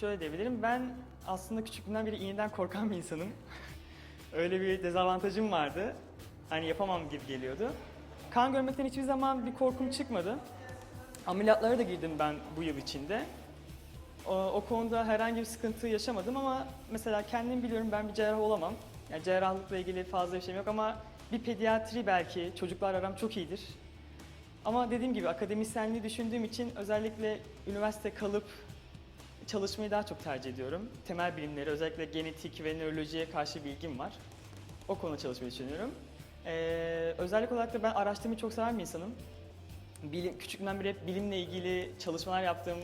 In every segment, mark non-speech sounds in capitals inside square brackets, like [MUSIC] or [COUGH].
Şöyle diyebilirim, ben aslında küçüklüğümden beri iğneden korkan bir insanım. [LAUGHS] Öyle bir dezavantajım vardı. Hani yapamam gibi geliyordu. Kan görmekten hiçbir zaman bir korkum çıkmadı. Ameliyatlara da girdim ben bu yıl içinde. O, o konuda herhangi bir sıkıntı yaşamadım ama mesela kendim biliyorum ben bir cerrah olamam. Yani cerrahlıkla ilgili fazla bir şeyim yok ama bir pediatri belki çocuklar aram çok iyidir. Ama dediğim gibi akademisyenliği düşündüğüm için özellikle üniversite kalıp çalışmayı daha çok tercih ediyorum. Temel bilimleri özellikle genetik ve nörolojiye karşı bilgim var. O konuda çalışmayı düşünüyorum. Ee, özellik olarak da ben araştırmayı çok seven bir insanım. Bilim, küçüklüğümden beri hep bilimle ilgili çalışmalar yaptım.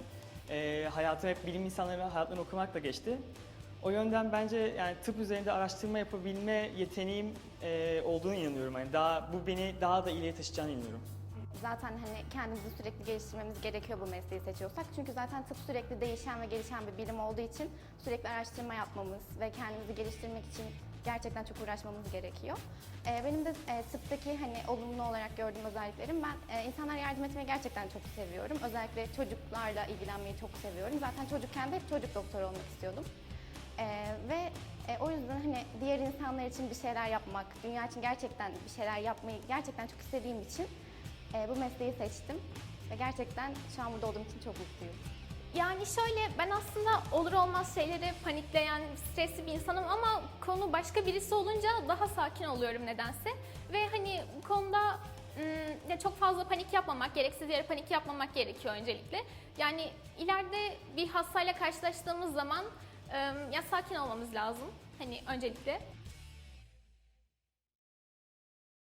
Ee, hayatım hep bilim insanları hayatlarını okumakla geçti. O yönden bence yani tıp üzerinde araştırma yapabilme yeteneğim e, olduğunu inanıyorum. Yani daha bu beni daha da ileriye taşıyacağını inanıyorum. Zaten hani kendimizi sürekli geliştirmemiz gerekiyor bu mesleği seçiyorsak. Çünkü zaten tıp sürekli değişen ve gelişen bir bilim olduğu için sürekli araştırma yapmamız ve kendimizi geliştirmek için gerçekten çok uğraşmamız gerekiyor. Ee, benim de e, tıptaki hani olumlu olarak gördüğüm özelliklerim ben e, insanlara yardım etmeyi gerçekten çok seviyorum. Özellikle çocuklarla ilgilenmeyi çok seviyorum. Zaten çocukken de hep çocuk doktoru olmak istiyordum. Ee, ve e, o yüzden hani diğer insanlar için bir şeyler yapmak, dünya için gerçekten bir şeyler yapmayı gerçekten çok istediğim için e, bu mesleği seçtim. Ve gerçekten şu an burada olduğum için çok mutluyum. Yani şöyle ben aslında olur olmaz şeyleri panikleyen, stresli bir insanım ama konu başka birisi olunca daha sakin oluyorum nedense. Ve hani bu konuda ım, ya çok fazla panik yapmamak, gereksiz yere panik yapmamak gerekiyor öncelikle. Yani ileride bir hastayla karşılaştığımız zaman ım, ya sakin olmamız lazım hani öncelikle.